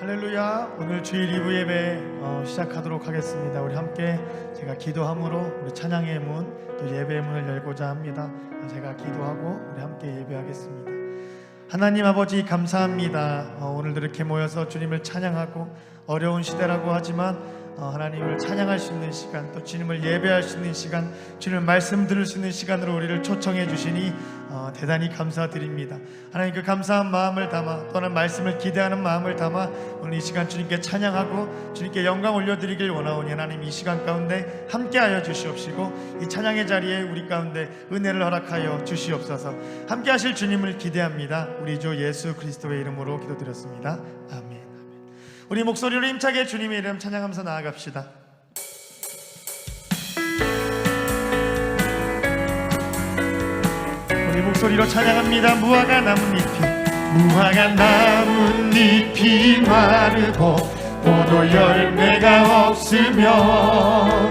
할렐루야. 오늘 주일 2부 예배 어, 시작하도록 하겠습니다. 우리 함께 제가 기도함으로 우리 찬양의 문 또 예배의 문을 열고자 합니다. 제가 기도하고 우리 함께 예배하겠습니다. 하나님 아버지 감사합니다. 어, 오늘도 이렇게 모여서 주님을 찬양하고 어려운 시대라고 하지만 어, 하나님을 찬양할 수 있는 시간 또 주님을 예배할 수 있는 시간 주님의 말씀 들을 수 있는 시간으로 우리를 초청해 주시니 어, 대단히 감사드립니다. 하나님 그 감사한 마음을 담아 또는 말씀을 기대하는 마음을 담아 오늘 이 시간 주님께 찬양하고 주님께 영광 올려드리길 원하오니 하나님 이 시간 가운데 함께하여 주시옵시고 이 찬양의 자리에 우리 가운데 은혜를 허락하여 주시옵소서. 함께하실 주님을 기대합니다. 우리 주 예수 그리스도의 이름으로 기도드렸습니다. 아멘 우리 목소리로 힘차게 주님의 이름 찬양하면서 나아갑시다. 우리 목소리로 찬양합니다. 무화과 나뭇잎이 무화과 나뭇잎이 마르고 포도 열매가 없으며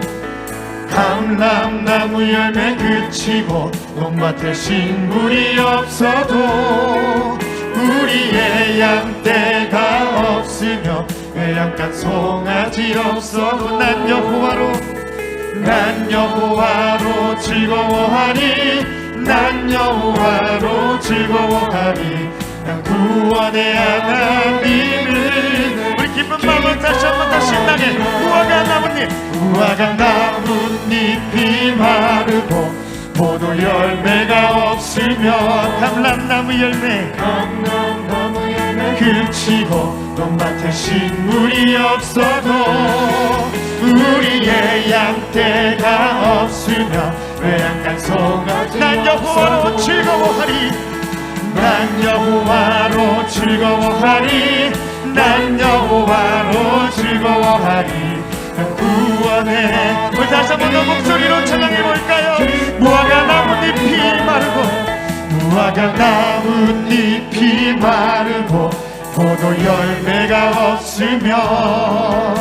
감람나무 열매 그치고 논밭에 식물이 없어도 우리의 양떼가 없으며 외양간 송아지 없어도 난 여호와로 난 여호와로 즐거워하리 난 여호와로 즐거워하리 난 구원의 하나님을 우리 기쁜 마음을 다시 한번 더 신나게 무화과 나뭇잎 무화과 나뭇잎이 마르고 포도 열매가 없으며 감람나무 열매. 감람나무 열매. 그치고 논밭에 식물이 없어도 우리의 양떼가 없으며 외양간 송아지 난 여호와로 즐거워하리. 난 여호와로 즐거워하리. 난 여호와로 즐거워하리. 난 구원해 우리 다시 한번 더 목소리로 찬양해볼까요 무화과 나뭇잎이 마르고 포도 열매가 없으며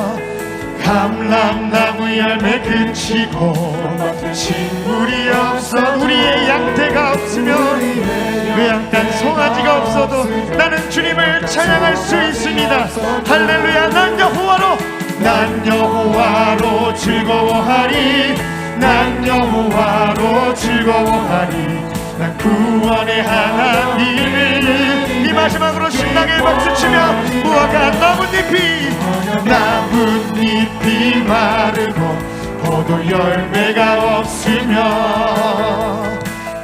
감람나무 열매 그치고 식물이 없어 우리의 양태가 없으며 외양간 송아지가 없어도 나는 주님을 찬양할 수 있습니다. 할렐루야 난 여호와로 난 여호와로 즐거워하리 난 여호와로 즐거워하리 난 구원의 하나님을 이 마지막으로 신나게 박수치며 무화과 나뭇잎이 나뭇잎이 마르고 포도 열매가 없으며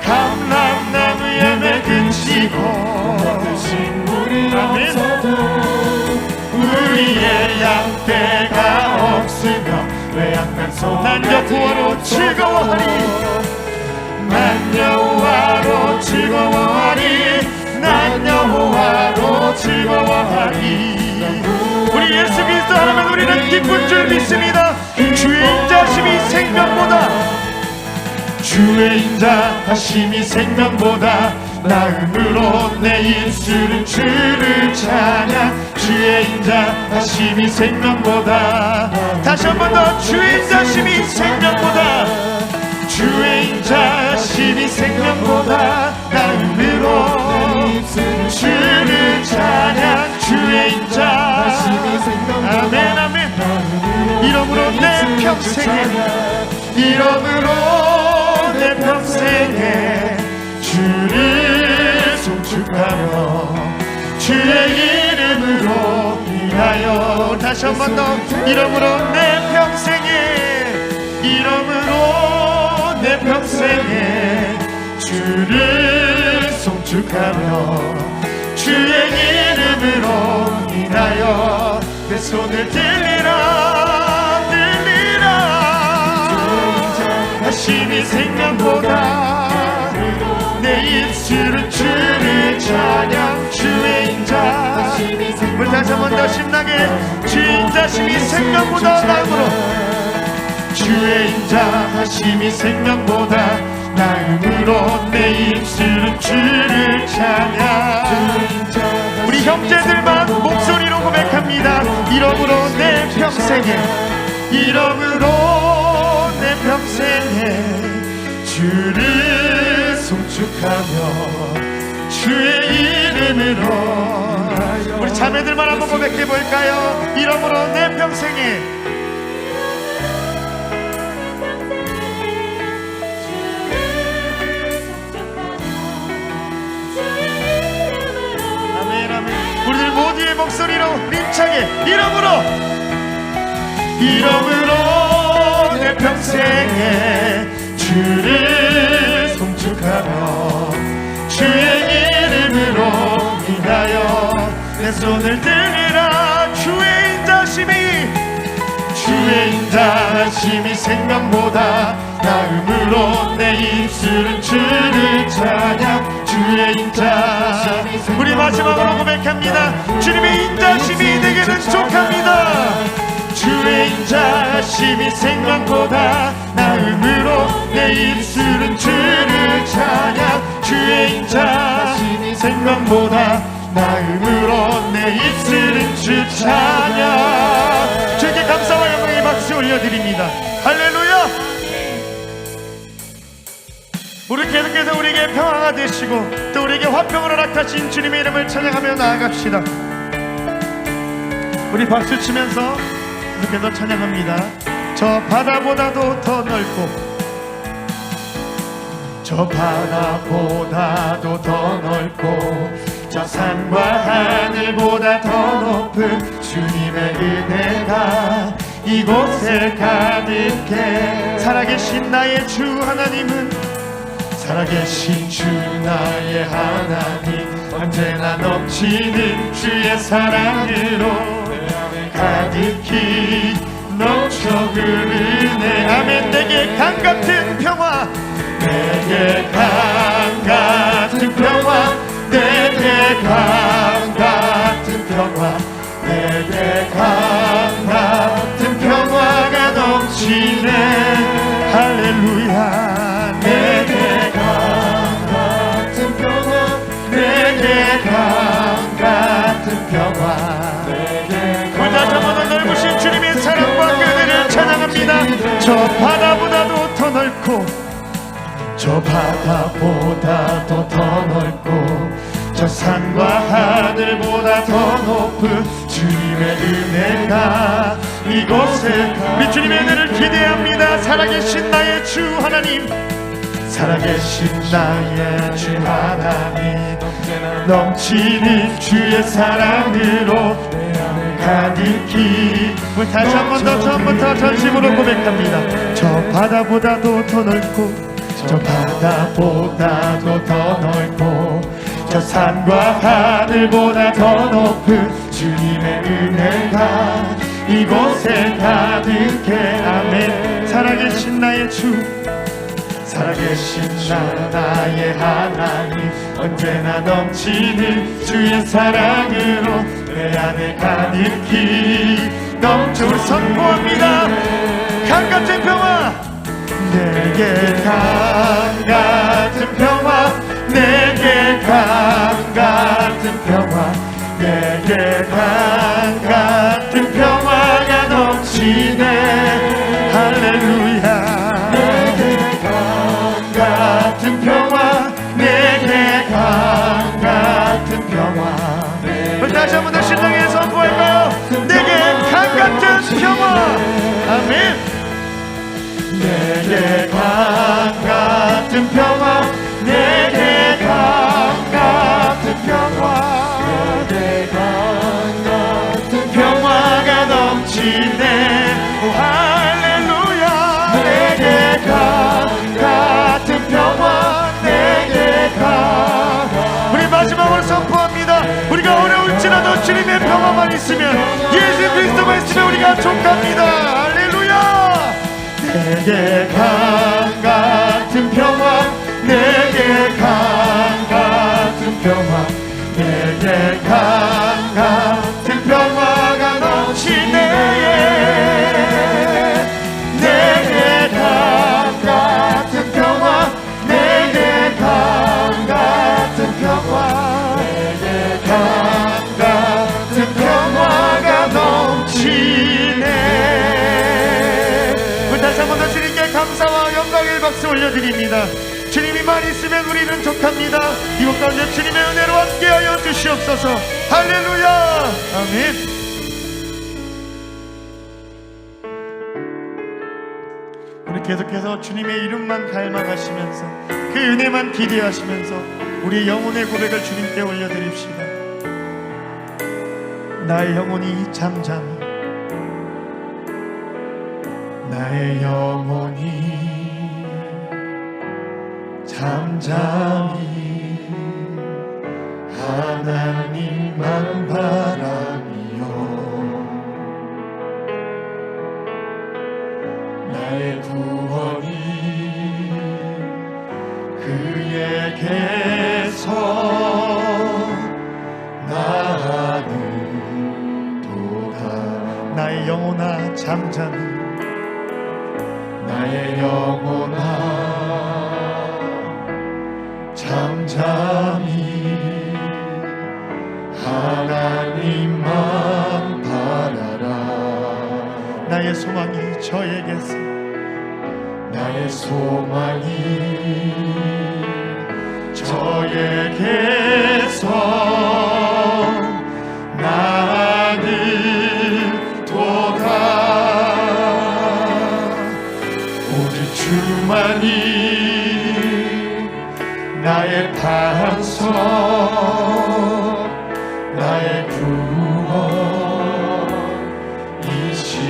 감람나무 열매 그치고 식물이 없어도 우리의 양떼가 없으며 외양간 소난 여호와로 즐거워하리 즐거워하리. 우리 예수 그리스도 하나면 우리는 기쁜 줄 믿습니다. 주의 인자심이 생명보다. 주의 인자하심이 생명보다 나음으로 내 입술은 주를 찬양. 주의 인자하심이 생명보다. 다시 한 번 더 주의 인자심이 생명보다. 주의 인자심이 생명보다 나음으로 주를 찬양 주의 생명보다 아멘 아멘. 이름으로 내 평생에 이름으로 내 평생에 주를 송축하며 주의 이름으로 인하여. 다시 한 번 더. 이름으로 내 평생에 이름으로 내 평생에 주를 송 축하며 주의 이름으로 인하여 내 손을 들리라 들리라. 하심이 생명보다 내 입술은 주를 찬양 주의 인자. 우리 다시 한번 더 신나게 주의 인자심이 생명보다 나음으로 주의 인자하심이 생명보다 나음으로 내 입술은 주를 찬양. 우리 형제들만 목소리로 고백합니다. 이름으로 내 평생에 이름으로 내 평생에 주를 송축하며 주의 이름으로. 우리 자매들만 한번 고백해 볼까요? 이러므로 내 평생에 목소리로 힘차게 이러므로. 이러므로 내 평생에 주를 송축하며 주의 이름으로 인하여 내 손을 들리라. 주의 인자심이 주의 인자심이 생명보다 나음으로 내 입술은 주를 찬양 주의 인자심이 우리 마지막으로 고백합니다. 주님의 인자심이 내게는 족합니다. 주의 인자심이 생명보다 나음으로 내 입술은 주를 찬양. 주의 인자심이 생명보다 나음으로 내 입술은 주 찬양. 주께 감사와 영광의 박수 올려드립니다. 할렐루야 계속해서 우리에게 평화가 되시고 또 우리에게 화평을 허락하신 주님의 이름을 찬양하며 나아갑시다. 우리 박수 치면서 계속해서 찬양합니다. 저 바다보다도 더 넓고 저 바다보다도 더 넓고 저 산과 하늘보다 더 높은 주님의 은혜가 이곳에 가득해. 살아계신 나의 주 하나님은 살아계신 주 나의 하나님 언제나 넘치는 주의 사랑으로 가득히 넘쳐 흐르네. 아멘. 내게 강 같은 평화 내게 강 같은 평화 저 바다보다도 더 넓고 저 바다보다도 더 넓고 저 산과 하늘보다 더 높은 주님의 은혜가 이곳에 우리 주님의 은혜를 기대합니다. 살아계신 나의 주 하나님. 살아계신 나의 주 하나님. 넘치는 주의 사랑으로 가득히 우리 다시 한 번 더 처음부터 전심으로 고백합니다. 저 바다보다도 더 넓고 저 바다보다도 더 넓고 저 산과 하늘보다 더 높은 주님의 은혜가 이곳에 가득해. 아멘. 살아계신 나의 주 살아계신 나 나의 하나님 언제나 넘치는 주의 사랑으로 내 안에 가득히 넘쳐 선포합니다. 강 같은 평화. 내게 강 같은 평화. 내게 강 같은 평화. 내게 강 같은 평화 아멘. 내게 강 같은 평화 내게 강 족합니다. 할렐루야! 내게 강 족합니다. 이곳 가운데 주님의 은혜로 함께하여 주시옵소서. 할렐루야! 아멘. 우리 계속해서 주님의 이름만 갈망하시면서 그 은혜만 기대하시면서 우리 영혼의 고백을 주님께 올려드립시다. 나의 영혼이 잠잠히 나의 영혼이 잠잠히 하나님 잠잠히 하나님만 바라라. 나의 소망이 저에게서 나의 소망이 저에게서 나는 도다 오직 주만이 나의 반석 나의 구원이시니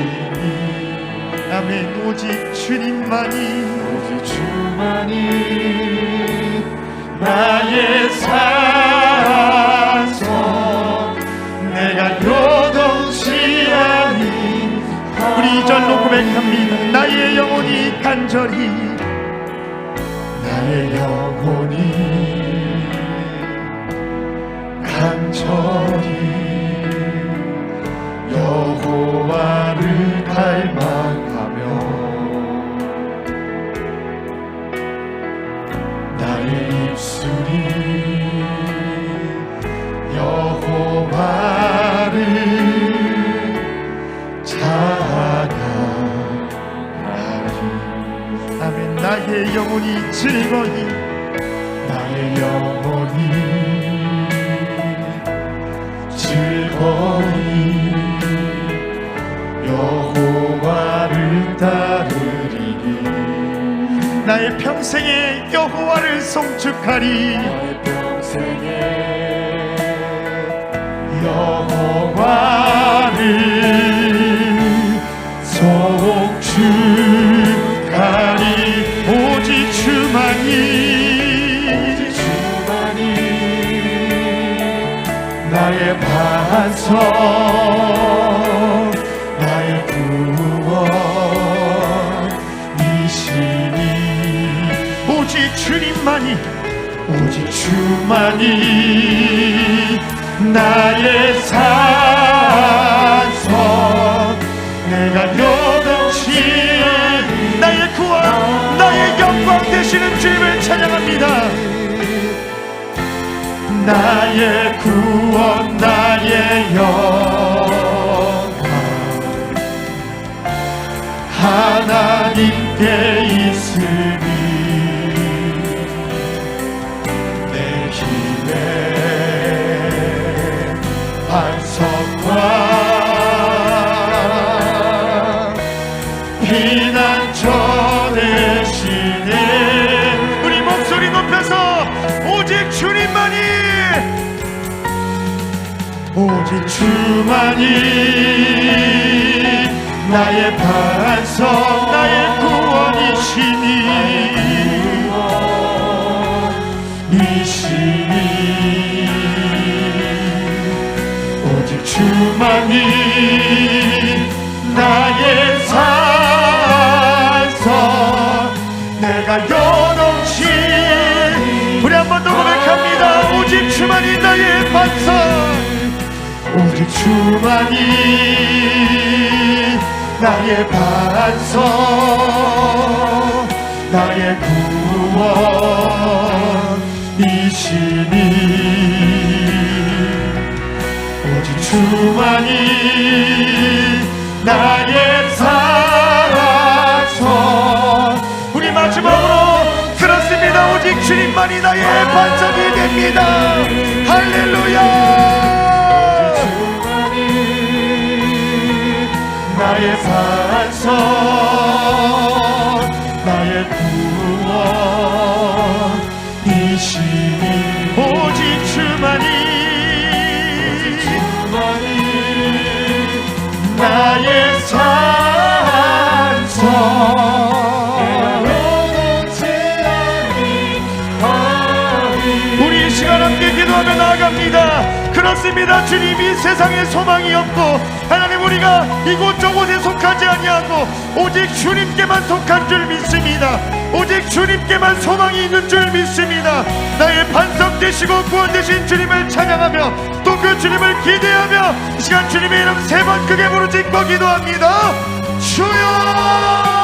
아멘 오직 주님만이 오직 주만이 나의 산성 내가 요동치 아니 우리 이절로 고백합니다. 나의 영혼이 간절히 나의 영혼이 즐거이 여호와를 따르리니 나의 평생에 여호와를 송축하리. 나의 평생에 여호와를 송축 반석 나의 구원이시니 오직 주님만이 오직 주만이 나의 산성 내가 여동치 나의 구원 나의 영광 되시는 주님을 찬양합니다 나의 구원 나의 영광 하나님께 오직 주만이 나의 반석 나의 구원이시니 이시니 오직 주만이 나의 산성 내가 요동치 우리 한 번 더 고백합니다. 오직 주만이 나의 반석 오직 주만이 나의 반석 나의 구원이시니 오직 주만이 나의 살아서 우리 마지막으로 그렇습니다. 반석이 됩니다. 할렐루야 나의 반석 나의 구원이시니 오직 주만이 나의 산성 우리 이 시간 함께 기도하며 나아갑니다. 그렇습니다. 주님이 세상에 소망이 없고 우리가 이곳저곳에 속하지 아니하고 오직 주님께만 속한 줄 믿습니다. 오직 주님께만 소망이 있는 줄 믿습니다. 나의 반석 되시고 구원 되신 주님을 찬양하며 또 그 주님을 기대하며 이 시간 주님의 이름 세 번 크게 부르짖고 기도합니다. 주여